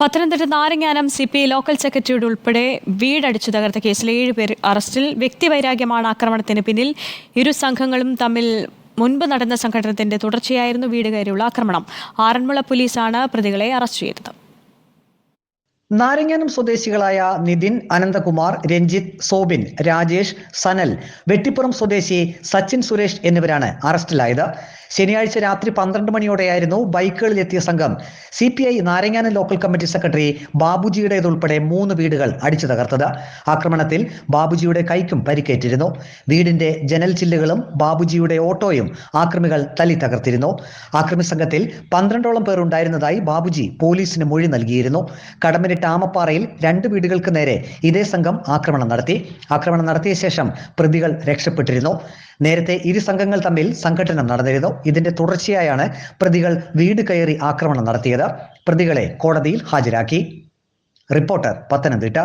Pathanamthitta Naranganam C P local സെക്രട്ടറിയുടെ ഉൾപ്പെടെ വീടടിച്ചു തകർത്ത കേസിൽ ഏഴുപേർ അറസ്റ്റിൽ വ്യക്തിവൈരാഗ്യമാണ് ആക്രമണത്തിന് പിന്നിൽ. ഇരു സംഘങ്ങളും തമ്മിൽ മുൻപ് നടന്ന സംഘടനത്തിന്റെ തുടർച്ചയായിരുന്നു വീട് കയറിയുള്ള ആക്രമണം. ആറന്മുള പോലീസാണ് പ്രതികളെ അറസ്റ്റ് ചെയ്തത്. നാരങ്ങാനം സ്വദേശികളായ നിതിൻ അനന്തകുമാർ രഞ്ജിത്ത് സോബിൻ രാജേഷ് സനൽ വെട്ടിപ്പുറം സ്വദേശി സച്ചിൻ സുരേഷ് എന്നിവരാണ് അറസ്റ്റിലായത്. ശനിയാഴ്ച രാത്രി പന്ത്രണ്ട് മണിയോടെയായിരുന്നു ബൈക്കുകളിലെത്തിയ സംഘം. C P I Naranganam local committee secretary ബാബുജിയുടേതുൾപ്പെടെ മൂന്ന് വീടുകൾ അടിച്ചു തകർത്തത്. ആക്രമണത്തിൽ ബാബുജിയുടെ കൈക്കും പരിക്കേറ്റിരുന്നു. വീടിന്റെ ജനൽ ചില്ലുകളും ബാബുജിയുടെ ഓട്ടോയും ആക്രമികൾ തല്ലി തകർത്തിരുന്നു. ആക്രമി സംഘത്തിൽ പന്ത്രണ്ടോളം പേർ ഉണ്ടായിരുന്നതായി ബാബുജി പോലീസിന് മൊഴി നൽകിയിരുന്നു. കടമ്പനിട്ട് ആമപ്പാറയിൽ രണ്ട് വീടുകൾക്ക് നേരെ ഇതേ സംഘം ആക്രമണം നടത്തി. ആക്രമണം നടത്തിയ ശേഷം പ്രതികൾ രക്ഷപ്പെട്ടിരുന്നു. നേരത്തെ ഇരു സംഘങ്ങൾ തമ്മിൽ സംഘടനം നടന്നിരുന്നു. ഇതിന്റെ തുടർച്ചയായാണ് പ്രതികൾ വീട് കയറി ആക്രമണം നടത്തിയത്. പ്രതികളെ കോടതിയിൽ ഹാജരാക്കി. റിപ്പോർട്ടർ പത്തനംതിട്ട.